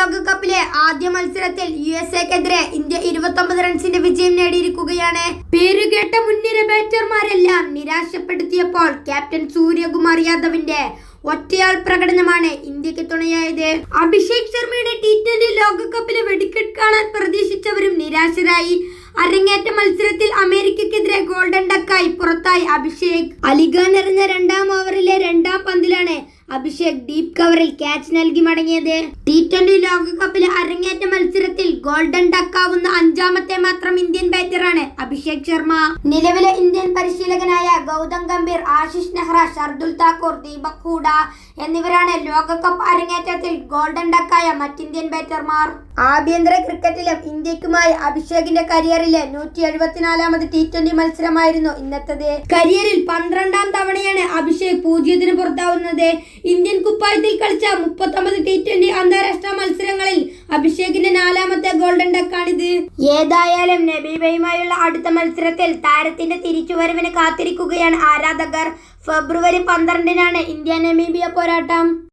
ലോകകപ്പിലെ ആദ്യ മത്സരത്തിൽ യു എസ് എക്കെതിരെ ഇന്ത്യ ഇരുപത്തൊമ്പത് റൺസിന്റെ വിജയം നേടിയിരിക്കുകയാണ്. പേരുകേട്ട മുൻനിര ബാറ്റർമാരെല്ലാം നിരാശപ്പെടുത്തിയപ്പോൾ ക്യാപ്റ്റൻ സൂര്യകുമാർ യാദവിന്റെ ഒറ്റയാൾ പ്രകടനമാണ് ഇന്ത്യയ്ക്ക് തുണയായത്. അഭിഷേക് ശർമ്മയുടെ ടി ട്വന്റി ലോകകപ്പിലെ വെടിക്കെട്ട് കാണാൻ പ്രതീക്ഷിച്ചവരും നിരാശരായി. അരങ്ങേറ്റ മത്സരത്തിൽ അമേരിക്കക്കെതിരെ ഗോൾഡൻ ഡക്കായി പുറത്തായി അഭിഷേക്. അലിഖാൻ എറിഞ്ഞ രണ്ടാം ഓവറിലെ രണ്ടാം പന്തിലാണ് അഭിഷേക് ഡീപ് കവറിൽ ക്യാച്ച് നൽകി മടങ്ങിയത്. ടി ട്വന്റി ലോകകപ്പിലെ അരങ്ങേറ്റ മത്സരത്തിൽ ഗോൾഡൻ ഡക്കാവുന്ന അഞ്ചാമത്തെ മാത്രം ഇന്ത്യൻ ബാറ്ററാണ് അഭിഷേക് ശർമ്മ. നിലവിലെ ഇന്ത്യൻ പരിശീലകനായ ഗൗതം ഗംഭീർ ആശിഷ് നെഹ്റ ഷർദുൽ താക്കൂർ ദീപക് ഹൂഡ എന്നിവരാണ് ലോകകപ്പ് അരങ്ങേറ്റത്തിൽ ഗോൾഡൻ ഡക്കായ മറ്റിന്ത്യൻ ബാറ്റർമാർ. ആഭ്യന്തര ക്രിക്കറ്റിലും ഇന്ത്യക്കുമായി അഭിഷേകിന്റെ കരിയറിലെ നൂറ്റി എഴുപത്തിനാലാമത് ടി ട്വന്റി മത്സരമായിരുന്നു ഇന്നത്തത്. കരിയറിൽ പന്ത്രണ്ടാം തവണയാണ് അഭിഷേക് പൂജ്യത്തിന് പുറത്താവുന്നത്. ഇന്ത്യൻ കുപ്പായത്തിൽ കളിച്ച മുപ്പത്തൊമ്പത് ടി ട്വന്റി അന്താരാഷ്ട്ര അഭിഷേകിന്റെ നാലാമത്തെ ഗോൾഡൻ ഡക്കാണിത്. ഏതായാലും നബീബയുമായുള്ള അടുത്ത മത്സരത്തിൽ താരത്തിന്റെ തിരിച്ചുവരവിന് കാത്തിരിക്കുകയാണ് ആരാധകർ. ഫെബ്രുവരി പന്ത്രണ്ടിനാണ് ഇന്ത്യ നമീബിയ പോരാട്ടം.